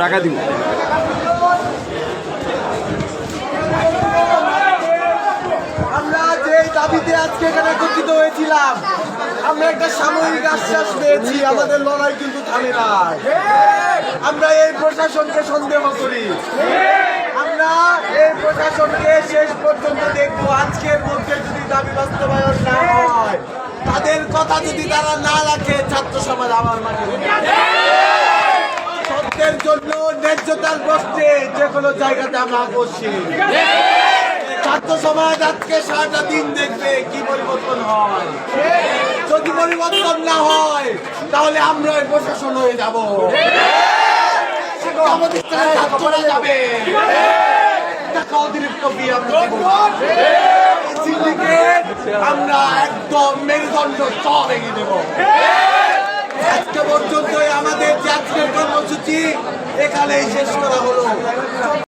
টাকা দিব। দাবিতে আজকে এখানে একত্রিত হয়েছিলাম, আমরা একটা সাময়িক আশ্বাস পেয়েছি, আমাদের লড়াই কিন্তু থামে নাই। আমরা এই প্রশাসনকে সন্দেহ করি। আমরা এই প্রশাসনকে শেষ পর্যন্ত দেখব। আজকের মধ্যে যদি দাবি বাস্তবায়ন না হয়, তাদের কথা যদি তারা না রাখে, ছাত্র সমাজ আমার মাঠে। ন্যায্যতার প্রশ্নে যে কোনো জায়গাতে আমরা বসছি। ছাত্র সমাজ আজকে সারাটা দিন দেখবে কি পরিবর্তন হয়। যদি পরিবর্তন না হয় তাহলে আমরা প্রশাসন হয়ে যাব। আমাদের যাবে। টাকা অতিরিক্ত আমরা আমরা একদম মেরুদণ্ড সব ভেঙে দেব আজকে পর্যন্ত আমাদের যে আজকের কর্মসূচি এখানেই শেষ করা হলো।